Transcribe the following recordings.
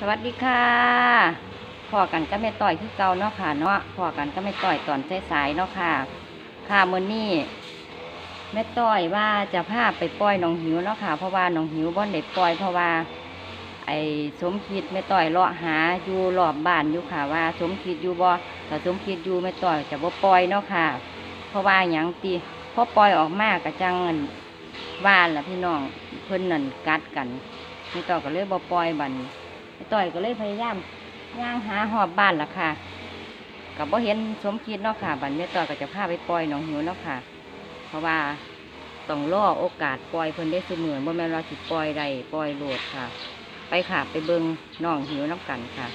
สวัสดีค่ะพอกันก็ไม่ต่อยคือเก่าเนาะค่ะเนาะพอกันก็ไม่ต่อยตอนสายๆเนาะค่ะ ค่ะมื้อนี้แม่ต้อยว่าจะพาไปปล่อยน้องหิวเนาะค่ะ เพราะว่าน้องหิวบ่ได้ปล่อยเพราะว่า ไอ้สมคิดแม่ต้อยเลาะหาอยู่รอบบ้านอยู่ค่ะ ว่า สมคิดอยู่บ่ถ้าสมคิดอยู่แม่ต้อยจะบ่ปล่อยเนาะค่ะ เพราะว่าหยังตีพอปล่อยออกมากระจังเงินบ้านละพี่น้องเพิ่นนั่นกัดกันแม่ต้อยก็เลยบ่ปล่อยบัน ต้อยก็เลยพยายามย่างหาหอบบ้านล่ะค่ะกับบ่เห็นสมคิดเนาะค่ะ บันแม่ต้อยก็จะพาไปปล่อยน้องหิวเนาะค่ะ เพราะว่าต้องรอโอกาสปล่อยเพิ่นได้เสมอบ่แม่นว่าสิปล่อยใดปล่อยโลดค่ะ ไปค่ะไปเบิงน้องหิวน้ำกันค่ะ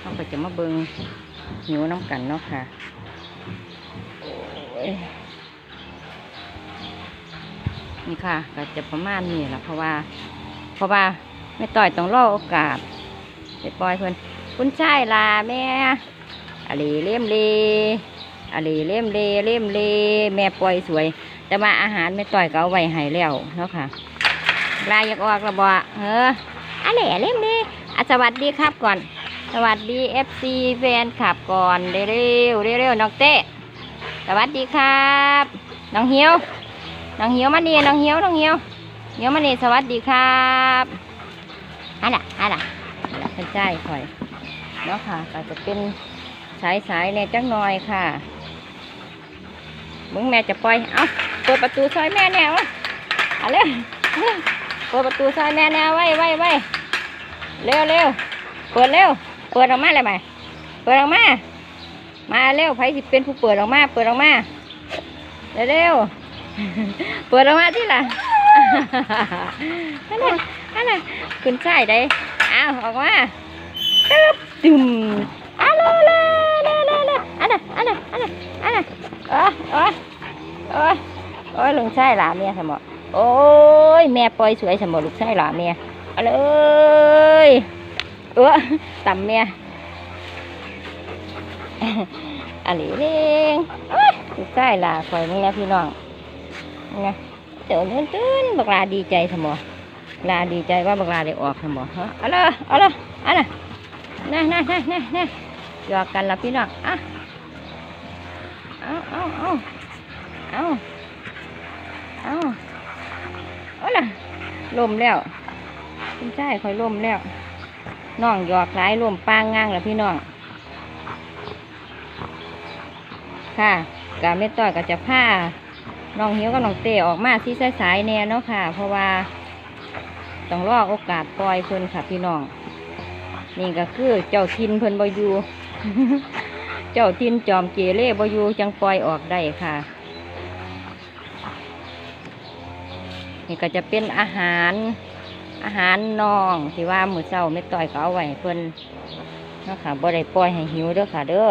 เราก็จะมาเบิงหิวน้ำกันเนาะค่ะ นี่ค่ะก็จะประมาณนี้แหละเพราะว่า เพราะว่าไม่ต่อยต้องรอโอกาสไปปล่อยเพิ่นคุณชายลาแม่อะไรเลี่ยมเลอะไรเลี่ยมเลเลี่ยมเลแม่ปล่อยสวย แต่ว่าอาหารไม่ต่อยก็เอาไว้ให้แล้วเนาะค่ะลาอยากออกระบอเอออะไรเลี่ยมเลอสวัสดีครับก่อน สวัสดี FC แฟนขับก่อนเร็วเร็วเร็วน้องเต้ สวัสดีครับ น้องเหียว น้องเหียวมานี่น้องเหียวน้องเหียวเหียวมานี่สวัสดีครับอะล่ะอะล่ะอะล่ะเป็นใจข่อยเนาะค่ะก็จะเป็นสายสายเนี่ยจังหน่อยค่ะมึงแม่จะปล่อย เอาเปิดประตูซอยแม่แนวเอาเร็วเร็วเปิดประตูซอยแม่แนวไว้ไว้ไว้เร็วเร็วเปิดเร็ว เปิดออกมาเลยไหมเปิดออกมา มาเร็วไผสิเป็นผู้เปิดออกมา เปิดออกมาเร็วเร็วเปิดออกมาที่ล่ะอันน่ะอันน่ะคุณชายได้อ้าวออกมาตึ๊บตึมอ้าวเร็วเร็วเร็วเร็วเร็วอันน่ะอันน่ะอันน่ะอันน่ะโอ้ยโอ้ยโอ้ยโอ้ลุงชายหลาเมียสมอโอ้ยแม่ปล่อยสวยสมอลูกชายหลาเมียเอาเลยเออต่ำเมีย อะไรเร่งลูกใต้ลาคอยมึงนะพี่น้องนะเดี๋ยวตื่นตื่นบักลาดีใจสมอลาดีใจว่าบักลาได้ออกสมอฮะเอาละเอาละเอันน่ะน่ะน่ะน่ะน่ะน่ะหยอกกันละพี่น้องอะเอาเอาเอาเอาเอาเอาละลมแล้วคุณใช่คอยลมแล้วน้องหยอกหลายรวมป้างง่างแล้วพี่น้อง ค่ะกาเม็ดต้อยก็จะผ้าน้องเหียวกับน้องเต้ออกมาที่สายๆแน่เนาะค่ะ เพราะว่าต้องรอโอกาสปล่อยเพิ่นค่ะพี่น้อง นี่ก็คือเจ้าทินเพิ่นบอยู่เจ้าทินจอมเกเรบอยู่จังปล่อยออกได้ค่ะ นี่ก็จะเป็นอาหารอาหารน้องที่ว่ามือเช้าไม่ต่อยก็เอาไว้เพิ่นเนาะค่ะบ่ได้ปล่อยให้หิวเด้อค่ะ เด้อ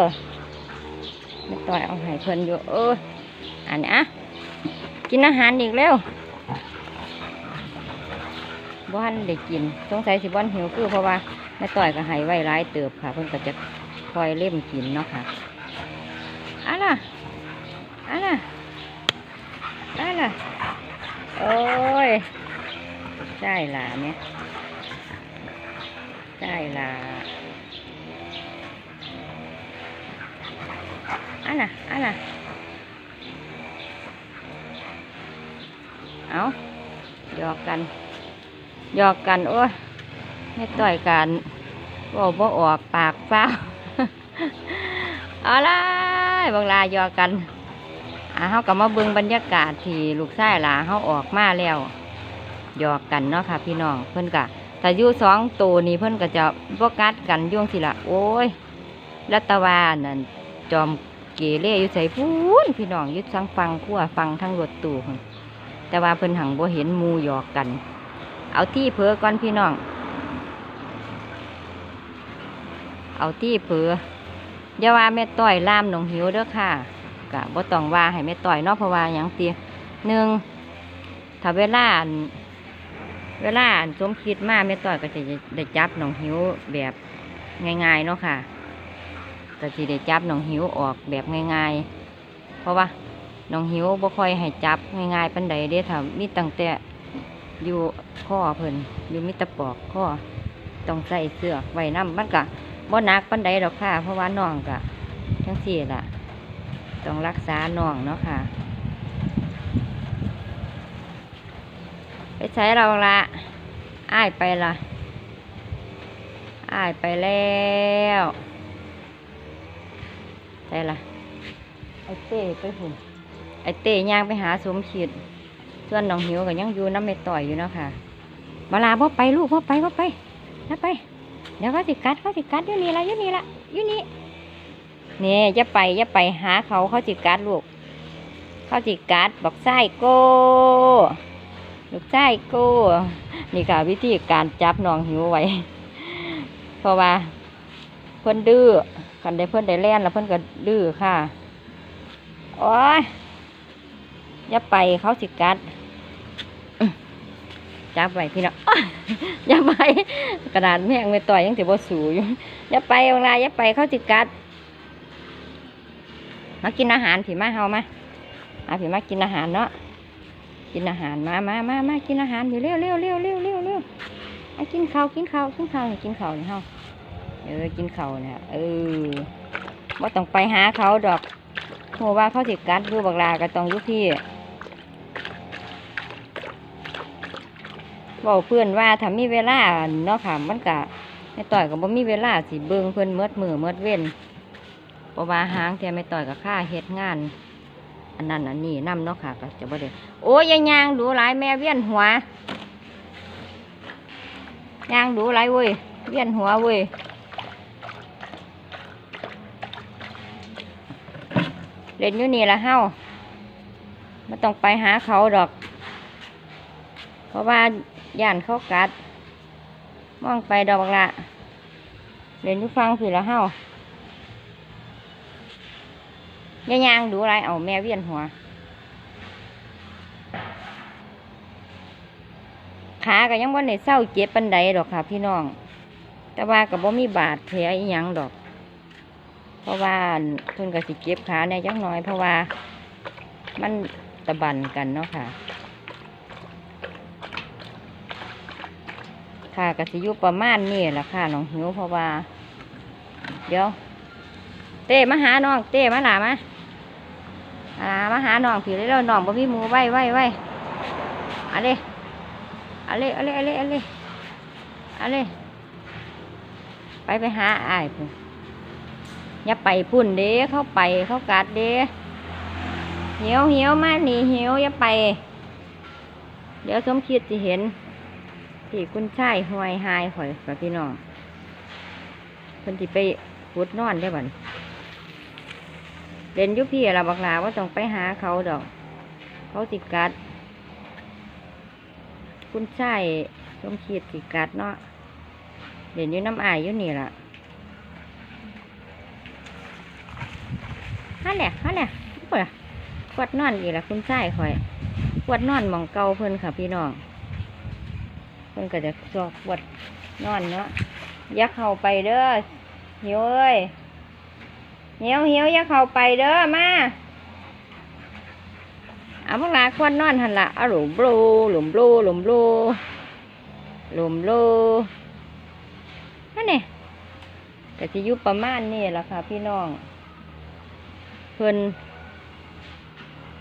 ไม่ต่อยเอาให้เพิ่นอยู่เอออันนี้อะกินอาหารอีกแล้วบ้านได้กินสงสัยสิบ้านหิวคือเพราะว่าแม่ต่อยก็ให้ไว้ร้ายเติบค่ะ เพิ่นก็จะคอยเล่มกินเนาะค่ะอะล่ะอะล่ะอะล่ะโอ้ยใช่ล่ะเนี่ยใช่ล่ะ อันน่ะอันน่ะเอาหยอกกันหยอกกันโอ้ยไม่ต่อยกันบอกบ่ออกปากเปล่าเอาล่ะบางลาหยอกกันอ่าเขาก็มาเบิ่งบรรยากาศที่ลูกชายหลาเขาออกมาแล้วหยอกกันเนาะค่ะ พี่น้องเพิ่อนกะแต่ยู่สองตัวนี้เพิ่อนก็จะบกัดกันย่วงสิละโอ้ยรัตวานั่นจอม เกเรอยู่ใส่พูนพี่น้องยึดสังฟังขั้วฟังทั้งรถตู้แต่ว่าเพิ่นหังบ่เห็นมูหยอกกัน เอาที่เผือก่อนพี่น้อง เอาที่เผืออย่าว่าแม่ต้อยล่ามหนองหิวเด้อค่ะกะบ่ต้องว่าให้แม่ต้อยเนาะเพราะว่าหยังเตียหนึ่งถ้าเวลาอั่นเวลาอันสมคิดมากแม่ต้อยก็จะได้จับหนองหิวแบบง่ายๆเนาะค่ะ ก็จะได้จับน้องหิวออกแบบง่าย ๆ เพราะว่าน้องหิวบ่ค่อยให้จับง่ายๆปานใดเด้ถ้ามีตั้งแต่อยู่ข้อเพิ่นอยู่มีตะปอกข้อต้องใส่เสื้อไว้น้ำมันก็บ่หนักปานใดดอกค่ะ เพราะว่าน้องก็จังซี่ล่ะ ต้องรักษาน้องเนาะค่ะ ไปใช้เราละอ้ายไปละอ้ายไปแล้ว ใช่ละไอเต้ไปหุ่นไอเต้ย่างไปหาสมขีดส่วนน้องหิวก็ยังอยู่น้ำไม่ต่อยอยู่เนาะค่ะมาลาพ่ไปลูกพ่ไปพ่ไปนะไป เดี๋ยวเขาสิกัดเขาสิกัดอยู่นี่ละอยู่นี่ละอยู่นี่เนี่ยอย่าไปอย่าไปหาเขาเขาสิกัดลูกเขาสิกัดบอกไส้โก้ลูกไส้โก้นี่ค่ะวิธีการจับน้องหิวไว้ เพราะว่าเพิ่นดื้อ คันได้เพิ่อนได้แล่นแล้วเพิ่อนก็ดื้อค่ะโอ้ยอย่าไปเขาสิกัดจับไว้พี่น้องอย่าไปกระดาษแม่งไม่ต่อยยังสิบ่สูอยู่อย่าไปเวลาอย่าไปเขาสิกัด มากินอาหารผีมาเฮามาอาผีมากินอาหารเนาะกินอาหารมามามามากินอาหารอยู่เร็วเร็วเร็วเร็วเร็วเร็วมากินข้าวกินข้าวกินข้าวกินข้าวนี่เฮา เออกินเขาเนี่ยเออว่าต้องไปหาเขาดอกโหว่าเขาสิกัดดูบักลาก็ต้องยุพี่บอกเพื่อนว่าถ้ามีเวลาเนาะค่ะมันกะไม่ต่อยก็บ่มีเวลาสิเบิ่งเพื่อนเมืดมือเมืดเว้นเพราะว่าหางแกไม่ต่อยกับข้าเฮ็ดงาน อันนั้นอันนี้นํเนาะค่ะก็จะบ่ได้โอ้ยยายยางดูหลายแม่เวียนหัวยางดูหลายเว้ยเวียนหัวเว้ย เล่นอยู่นี่ละเฮาไม่ต้องไปหาเขาดอก เพราะว่าย่านเขากัด มองไปดอกละเล่นอยู่ฟังสิละเฮายายยางดูหลายเอาแม่เวียนหัว ขาก็ยังบ่ได้เศร้าเจ็บปันใดดอกค่ะพี่น้อง แต่ว่าก็บ่มีบาดแผลอีหยังดอก เพราะว่าเพิ่นก็สิเจ็บขาแน่จักหน่อย เพราะว่ามันตะบันกันเนาะค่ะค่ะกสิอยู่ประมาณนี้แหละค่ะน้องหิวเพราะว่า เดี๋ยว เต้มาหาน้องเต้มาหลามาหลามาหาน้องผิวแล้วน้องบ่มีมูไว้ไว้ไว้อะไรอะไรอะไรอะไรอะไรอะไรไปไปหาอ้ายพุ่น อย่าไปพุ่นเด้เข้าไปเข้ากัดเด้เหี่ยวเหี่ยวมาหนีเหี่ยวอย่าไป เดี๋ยวสมคิดจะเห็นที่คุณชายห่วยหายข่อยกับพี่น้องเพิ่นที่ไปพุดนอนได้บันเล่นยุพี่ละบักลาว่าต้องไปหาเขาดอก เขาติกัด คุณชายสมคิดสิกัดเนาะเด่นอยู่น้ำอายอยู่นี่ล่ะ ฮันแหละฮันแหละปวดปวดนอนอีกละคุณชายคอยปวดนอนหมองเกาเพิ่นค่ะ พี่น้อง เพิ่นก็จะชอบปวดนอนเนาะยักเข้าไปเด้อหิวเอ้ยเหี่ยวเหี่ยวยักเข้าไปเด้อมาเอาพวกลาควรนอนหันละเอาหลุมบลูหลุมบลูหลุมบลูหลุมบลูนั่นเนี่ยก็จะอยู่ประมาณนี้แหละค่ะ พี่น้อง เพิ่น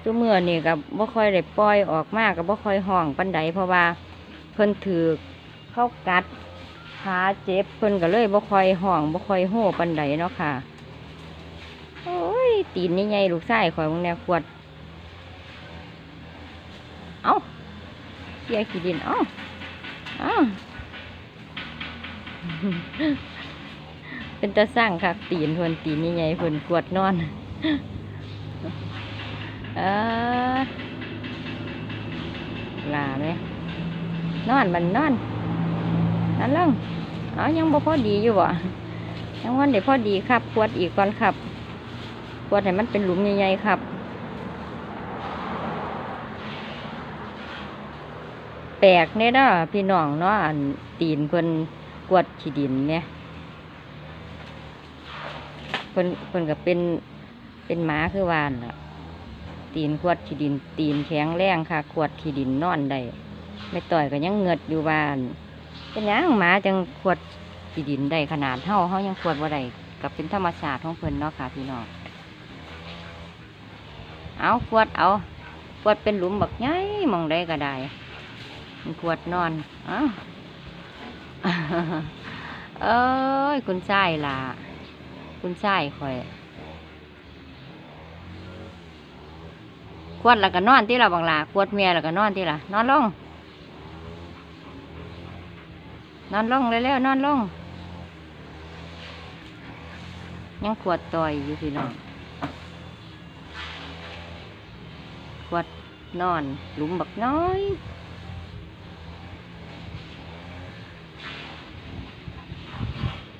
ซุเมื่อนี่กับบ่ค่อยได้ปล่อยออกมากกับบ่ค่อยห้องปันใดเพราะว่าเพิ่นถือเข้ากัดขาเจ็บเพิ่นก็เลยบ่ค่อยห้องบ่ค่อยโห่ปันใดเนาะค่ะโอ้ยตีนนี่ไงลูกชายข่อยมึงเนี่ยขวด เอาเสียขี้ดินเอาเอาเป็นตาสร้างคักตีนเพิ่นตีนใหญ่ๆเพิ่นกวดนอน เออลาไหมนอนมันนอนนั่นลงเอายังบ่พอดีอยู่บ่ยังวันเดี๋ยวพอดีครับขวดอีกก่อนครับขวดให้มันเป็นหลุมใหญ่ๆครับแปลกเนี่ยเนาะพี่น้องเนาะอันตีนเพิ่นกวดขี้ดินเนี่ยเพิ่นเพิ่นก็เป็น เป็นหมาคือวานล่ะ ตีนขวดขี้ดิน ตีนแข็งแรงค่ะ ขวดขี้ดินนอนได้ไม่ต่อยก็ยังเงือดอยู่บ้าน เป็นยังหมาจังขวดขี้ดินได้ขนาดเท่าเขายังขวดว่าได้กับเป็นธรรมชาติของเพิ่นเนาะค่ะพี่น้องเอาขวดเอาขวดเป็นหลุมบักใหญ่หมองได้ก็ได้ขวดนอนเอ้าเอ้ยคุณชายล่ะ คุณชายคอย ขวดแล้วก็นอนที่เราบังลาขวดเมียแล้วก็นอนที่ละนอนลง นอนลงเร็วๆนอนลง ยังขวดต่อยอยู่พี่น้องขวดนอน หลุมบักน้อย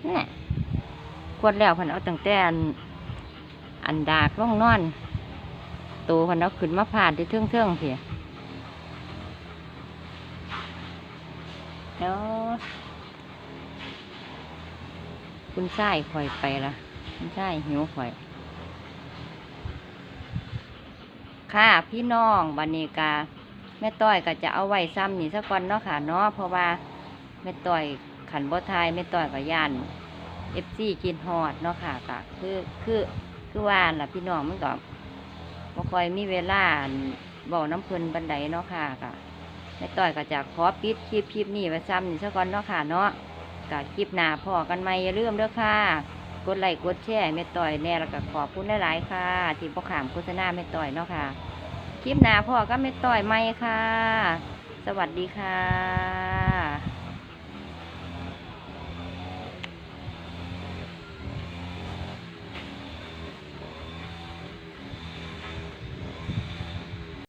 นี่ขวดแล้วพันเอาตั้งแต่อันอันดากล่องนอน ตัวเพันเอาขึ้นมาผ่านที่เทื่องๆเพียแล้วคุณชายคอยไปละคุณชายหิวคอย ค่ะพี่น้องบันนี้กาแม่ต้อยก็จะเอาไว้ซ้ำนี่สักก่อนเนาะค่ะเนาะเพราะว่าแม่ต้อยขันบ่ทายแม่ต้อยกับย่านเอฟซีกินฮอดเนาะค่ะก็คือคือคือว่าล่ะพี่น้องมันก็ บ่ค่อยมีเวลาเว้าน้ำเพิ่นบันไดเนาะค่ะก็แม่ต้อยก็จะขอปิดคลิปคลิปนี้ไว้ซ้ำนี่สักก่อนเนาะค่ะเนาะก็คลิปหน้าพอกันไหมอย่าลืมเด้อค่ะ กดไลค์กดแชร์แม่ต่อยแน่แล้วก็ขอบคุณหลายๆค่ะ ที่พ่อขามโฆษณาแม่ต่อยเนาะค่ะ คลิปหน้าพ่อก็แม่ต่อยไม่ค่ะ สวัสดีค่ะ